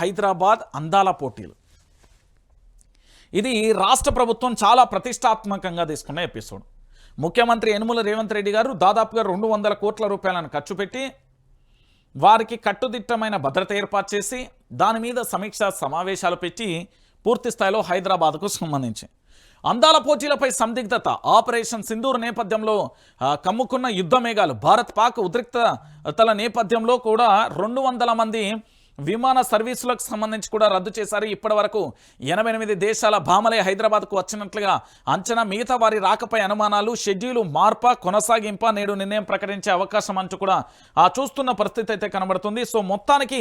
హైదరాబాద్ అందాల పోటీలు. ఇది రాష్ట్ర ప్రభుత్వం చాలా ప్రతిష్టాత్మకంగా తీసుకున్న ఎపిసోడ్. ముఖ్యమంత్రి యనుమల రేవంత్ రెడ్డి గారు దాదాపుగా రెండు వందల కోట్ల రూపాయలను ఖర్చు పెట్టి వారికి కట్టుదిట్టమైన భద్రత ఏర్పాటు చేసి దాని మీద సమీక్ష సమావేశాలు పెట్టి పూర్తి స్థాయిలో హైదరాబాద్కు సంబంధించి. అందాల పోటీలపై సందిగ్ధత ఆపరేషన్ సింధూర్ నేపథ్యంలో కమ్ముకున్న యుద్ధ మేఘాలు భారత్ పాక్ ఉద్రిక్తతల నేపథ్యంలో కూడా రెండు వందల మంది విమాన సర్వీసులకు సంబంధించి కూడా రద్దు చేశారు. ఇప్పటి వరకు ఎనభై దేశాల భామలే హైదరాబాద్కు వచ్చినట్లుగా అంచనా మిగతా వారి రాకపై అనుమానాలు షెడ్యూలు మార్ప కొనసాగింప నేడు నిర్ణయం ప్రకటించే అవకాశం అంటూ కూడా ఆ చూస్తున్న పరిస్థితి అయితే కనబడుతుంది. సో మొత్తానికి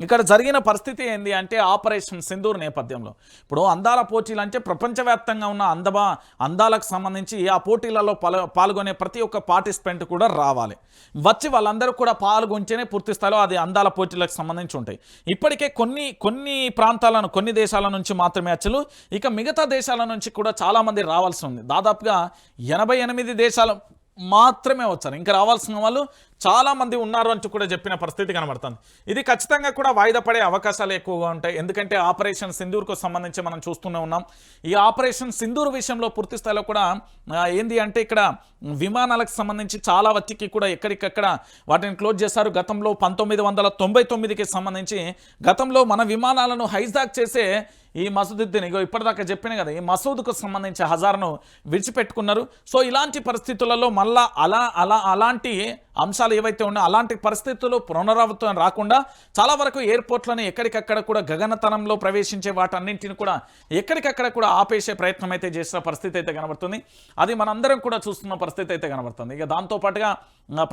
ఇక్కడ జరిగిన పరిస్థితి ఏంది అంటే ఆపరేషన్ సింధూర్ నేపథ్యంలో. ఇప్పుడు అందాల పోటీలు అంటే ప్రపంచవ్యాప్తంగా ఉన్న అందమా అందాలకు సంబంధించి ఆ పోటీలలో పాల్గొనే ప్రతి ఒక్క పార్టిసిపెంట్ కూడా రావాలి. వచ్చి వాళ్ళందరూ కూడా పాల్గొంటేనే పూర్తి స్థాయిలో అది అందాల పోటీలకు సంబంధించి ఉంటాయి. ఇప్పటికే కొన్ని కొన్ని ప్రాంతాలను కొన్ని దేశాల నుంచి మాత్రమే అచ్చలు. ఇక మిగతా దేశాల నుంచి కూడా చాలామంది రావాల్సి ఉంది. దాదాపుగా ఎనభై ఎనిమిది దేశాలు మాత్రమే వచ్చారు. ఇంకా రావాల్సిన వాళ్ళు చాలా మంది ఉన్నారు అంటూ కూడా చెప్పిన పరిస్థితి కనబడుతుంది. ఇది ఖచ్చితంగా కూడా వాయిదా పడే అవకాశాలు ఎక్కువగా ఉంటాయి. ఎందుకంటే ఆపరేషన్ సింధూర్కు సంబంధించి మనం చూస్తూనే ఉన్నాం. ఈ ఆపరేషన్ సింధూర్ విషయంలో పూర్తి స్థాయిలో కూడా ఏంది అంటే ఇక్కడ విమానాలకు సంబంధించి చాలా వత్తికి కూడా ఎక్కడికక్కడ వాటిని క్లోజ్ చేశారు. గతంలో పంతొమ్మిది వందల తొంభై తొమ్మిదికి సంబంధించి గతంలో మన విమానాలను హైజాక్ చేసే ఈ మసూదుద్దీన్ ఇగో ఇప్పటిదాకా చెప్పిన కదా ఈ మసూద్కు సంబంధించి హజార్ను విడిచిపెట్టుకున్నారు. సో ఇలాంటి పరిస్థితులలో మళ్ళా అలా అలా అలాంటి అంశాలు ఏవైతే ఉన్నాయో అలాంటి పరిస్థితుల్లో పునరావృతం రాకుండా చాలా వరకు ఎయిర్పోర్ట్లను ఎక్కడికక్కడ కూడా గగనతనంలో ప్రవేశించే వాటన్నింటిని కూడా ఎక్కడికక్కడ కూడా ఆపేసే ప్రయత్నం అయితే చేసిన పరిస్థితి అయితే కనబడుతుంది. అది మనందరం కూడా చూస్తున్న పరిస్థితి అయితే కనబడుతుంది. ఇక దాంతోపాటుగా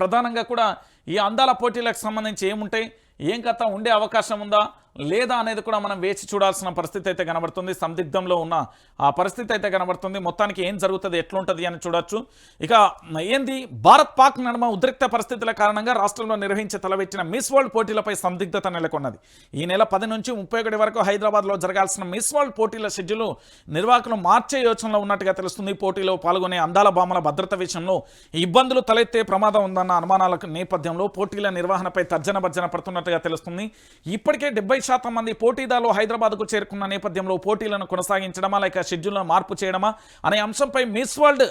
ప్రధానంగా కూడా ఈ అందాల పోటీలకు సంబంధించి ఏముంటాయి? ఏం కథ? ఉండే అవకాశం ఉందా? లేదా అనేది కూడా మనం వేచి చూడాల్సిన పరిస్థితి అయితే కనబడుతుంది. సందిగ్ధంలో ఉన్న ఆ పరిస్థితి అయితే కనబడుతుంది. మొత్తానికి ఏం జరుగుతుంది ఎట్లుంటుంది అని చూడొచ్చు. ఇక ఏంది? భారత్ పాక్ నడుమ ఉద్రిక్త పరిస్థితుల కారణంగా రాష్ట్రంలో నిర్వహించే తలవెట్టిన మిస్ వరల్డ్ పోటీలపై సందిగ్ధత నెలకొన్నది. ఈ నెల పది నుంచి ముప్పై ఒకటి వరకు హైదరాబాద్లో జరగాల్సిన మిస్ వరల్డ్ పోటీల షెడ్యూల్ నిర్వాహకులు మార్చే యోచనలో ఉన్నట్టుగా తెలుస్తుంది. పోటీలో పాల్గొనే అందాల భామల భద్రత విషయంలో ఇబ్బందులు తలెత్తే ప్రమాదం ఉందన్న అనుమానాల నేపథ్యంలో పోటీల నిర్వహణపై తర్జన భర్జన పడుతున్నట్టుగా తెలుస్తుంది. ఇప్పటికే డెబ్బై శాతం మంది పోటీదారులు హైదరాబాద్కు చేరుకున్న నేపథ్యంలో పోటీలను కొనసాగించడమా లేక షెడ్యూల్ను మార్పు చేయడమా అనే అంశంపై మిస్ వరల్డ్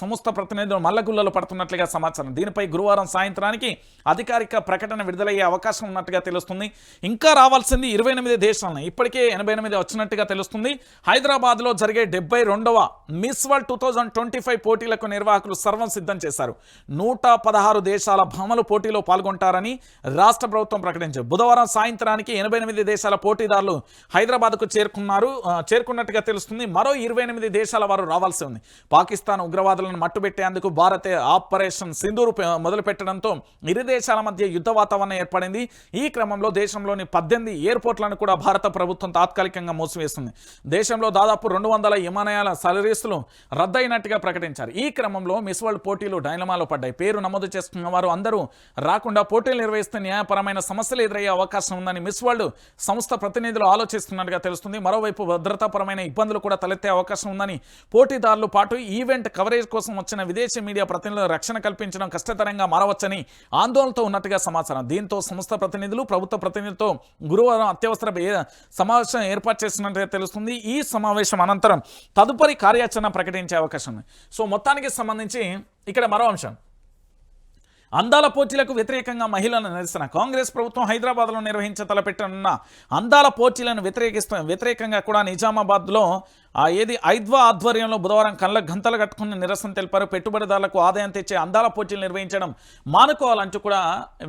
సంస్థ ప్రతినిధులు మల్లగుల్లలో పడుతున్నట్లుగా సమాచారం. దీనిపై గురువారం సాయంత్రానికి అధికారిక ప్రకటన విడుదలయ్యే అవకాశం ఉన్నట్టుగా తెలుస్తుంది. ఇంకా రావాల్సింది ఇరవై ఎనిమిది దేశాలను. ఇప్పటికే ఎనభై ఎనిమిది వచ్చినట్టుగా తెలుస్తుంది. హైదరాబాద్లో జరిగే డెబ్బై రెండవ Miss World two thousand twenty five పోటీలకు నిర్వాహకులు సర్వం సిద్ధం చేశారు. నూట పదహారు దేశాల భామలు పోటీలో పాల్గొంటారని రాష్ట్ర ప్రభుత్వం ప్రకటించారు బుధవారం సాయంత్రానికి ఎనభై ఎనిమిది దేశాల పోటీదారులు హైదరాబాద్కు చేరుకున్నారు. చేరుకున్నట్టుగా తెలుస్తుంది. మరో ఇరవై ఎనిమిది దేశాల వారు రావాల్సి ఉంది. పాకిస్తాన్ ఉగ్రవాదులను మట్టుబెట్టేందుకు భారత్ ఆపరేషన్ సింధూరు మొదలుపెట్టడంతో మొదలు పెట్టడంతో ఇరు దేశాల మధ్య యుద్ధ వాతావరణం ఏర్పడింది. ఈ క్రమంలో దేశంలోని పద్దెనిమిది ఎయిర్పోర్ట్లను కూడా భారత ప్రభుత్వం తాత్కాలికంగా మూసివేస్తుంది దేశంలో దాదాపు రెండు వందల విమానయాల సర్వీసులు రద్దయినట్టుగా ప్రకటించారు. ఈ క్రమంలో మిస్ వరల్డ్ పోటీలు డైనమాలో పడ్డాయి. పేరు నమోదు చేసుకున్న వారు అందరూ రాకుండా పోటీలు నిర్వహిస్తే న్యాయపరమైన సమస్యలు ఎదురయ్యే అవకాశం ఉందని మిస్ వరల్డ్ సంస్థ ప్రతినిధులు ఆలోచిస్తున్నట్టుగా తెలుస్తుంది. మరోవైపు భద్రతాపరమైన ఇబ్బందులు కూడా తలెత్తే అవకాశం ఉందని పోటీదారులు పాటు ఈవెంట్ కవరేజ్ కోసం వచ్చిన విదేశీ మీడియా ప్రతినిధులు రక్షణ కల్పించడం కష్టతరంగా మారవచ్చని ఆందోళనతో ఉన్నట్టుగా సమాచారం. దీంతో సంస్థ ప్రతినిధులు ప్రభుత్వ ప్రతినిధులతో గురువారం అత్యవసర సమావేశం ఏర్పాటు చేసినట్టుగా తెలుస్తుంది. ఈ సమావేశం అనంతరం తదుపరి కార్యాచరణ ప్రకటించే అవకాశం ఉంది. సో మొత్తానికి సంబంధించి ఇక్కడ మరో అంశం. అందాల పోటీలకు వ్యతిరేకంగా మహిళల నిరసన. కాంగ్రెస్ ప్రభుత్వం హైదరాబాద్లో నిర్వహించ తలపెట్టనున్న అందాల పోటీలను వ్యతిరేకిస్తూ వ్యతిరేకంగా కూడా నిజామాబాద్లో ఆ ఏది ఐద్వా ఆధ్వర్యంలో బుధవారం కళ్ళ గంతలు కట్టుకుని నిరసన తెలిపారు. పెట్టుబడిదారులకు ఆదాయం తెచ్చే అందాల పోటీలు నిర్వహించడం మానుకోవాలంటూ కూడా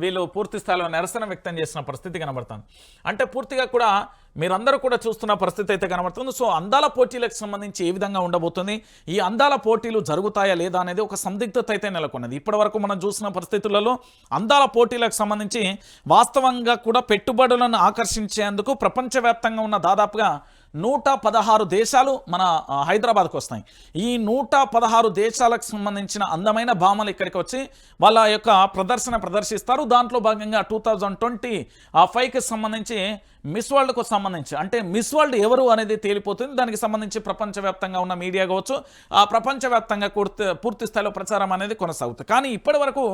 వీళ్ళు పూర్తి స్థాయిలో నిరసన వ్యక్తం చేసిన పరిస్థితి కనబడుతుంది. అంటే పూర్తిగా కూడా మీరందరూ కూడా చూస్తున్న పరిస్థితి అయితే కనబడుతుంది. సో అందాల పోటీలకు సంబంధించి ఏ విధంగా ఉండబోతుంది? ఈ అందాల పోటీలు జరుగుతాయా లేదా అనేది ఒక సందిగ్ధత అయితే నెలకొన్నది. ఇప్పటివరకు మనం చూసిన పరిస్థితులలో అందాల పోటీలకు సంబంధించి వాస్తవంగా కూడా పెట్టుబడులను ఆకర్షించేందుకు ప్రపంచవ్యాప్తంగా ఉన్న దాదాపుగా నూట పదహారు దేశాలు మన హైదరాబాద్కు వస్తాయి. ఈ నూట పదహారు దేశాలకు సంబంధించిన అందమైన భామలు ఇక్కడికి వచ్చి వాళ్ళ యొక్క ప్రదర్శన ప్రదర్శిస్తారు. దాంట్లో భాగంగా టూ థౌజండ్ ట్వంటీ ఆ ఫైవ్కి సంబంధించి మిస్ వరల్డ్కు సంబంధించి అంటే మిస్ వరల్డ్ ఎవరు అనేది తేలిపోతుంది. దానికి సంబంధించి ప్రపంచవ్యాప్తంగా ఉన్న మీడియా కావచ్చు ఆ ప్రపంచవ్యాప్తంగా పూర్తి పూర్తి స్థాయిలో ప్రచారం అనేది కొనసాగుతుంది. కానీ ఇప్పటి వరకు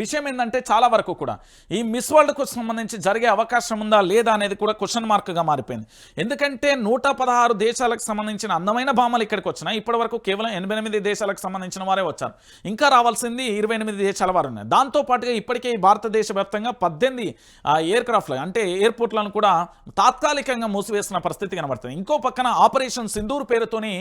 విషయం ఏంటంటే చాలా వరకు కూడా ఈ మిస్ వరల్డ్కు సంబంధించి జరిగే అవకాశం ఉందా లేదా అనేది కూడా క్వశ్చన్ మార్క్గా మారిపోయింది. ఎందుకంటే నూట పదహారు దేశాలకు సంబంధించిన అందమైన భామలు ఇక్కడికి వచ్చినాయి. ఇప్పటి వరకు కేవలం ఎనిమిది దేశాలకు సంబంధించిన వారే వచ్చారు. ఇంకా రావాల్సింది ఇరవై ఎనిమిది దేశాల వారు ఉన్నాయి. దాంతో పాటుగా ఇప్పటికే ఈ భారతదేశ వ్యాప్తంగా పద్దెనిమిది ఎయిర్ క్రాఫ్ట్లు అంటే ఎయిర్పోర్ట్లను కూడా తాత్కాలికంగా మూసివేసిన పరిస్థితి కనబడుతుంది. ఇంకో పక్కన ఆపరేషన్ సింధూర్ పేరుతోని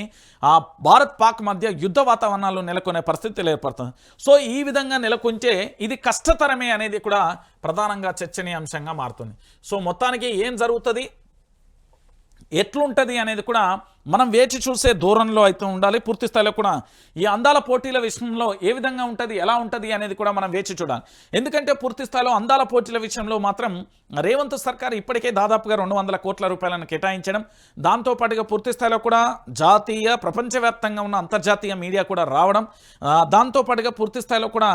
భారత్ పాక్ మధ్య యుద్ధ వాతావరణాలు నెలకొనే పరిస్థితులు ఏర్పడుతుంది. సో ఈ విధంగా నెలకొంటే ఇది కష్టతరమే అనేది కూడా ప్రధానంగా చర్చనీయాంశంగా మారుతుంది. సో మొత్తానికి ఏం జరుగుతుంది? ఎట్లుంటుంది అనేది కూడా మనం వేచి చూసే దూరంలో అయితే ఉండాలి. పూర్తి స్థాయిలో కూడా ఈ అందాల పోటీల విషయంలో ఏ విధంగా ఉంటుంది ఎలా ఉంటుంది అనేది కూడా మనం వేచి చూడాలి. ఎందుకంటే పూర్తి స్థాయిలో అందాల పోటీల విషయంలో మాత్రం రేవంత్ సర్కార్ ఇప్పటికే దాదాపుగా రెండు వందల కోట్ల రూపాయలను కేటాయించడం దాంతోపాటుగా పూర్తి స్థాయిలో కూడా జాతీయ ప్రపంచవ్యాప్తంగా ఉన్న అంతర్జాతీయ మీడియా కూడా రావడం దాంతోపాటుగా పూర్తి స్థాయిలో కూడా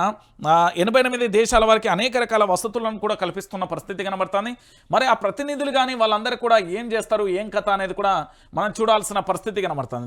ఎనభై ఎనిమిది దేశాల వారికి అనేక రకాల వసతులను కూడా కల్పిస్తున్న పరిస్థితి కనబడుతుంది. మరి ఆ ప్రతినిధులు కానీ వాళ్ళందరూ కూడా ఏం చేస్తారు ఏం కథ అనేది కూడా మనం చూడాల్సిన పరిస్థితి కనబడుతుంది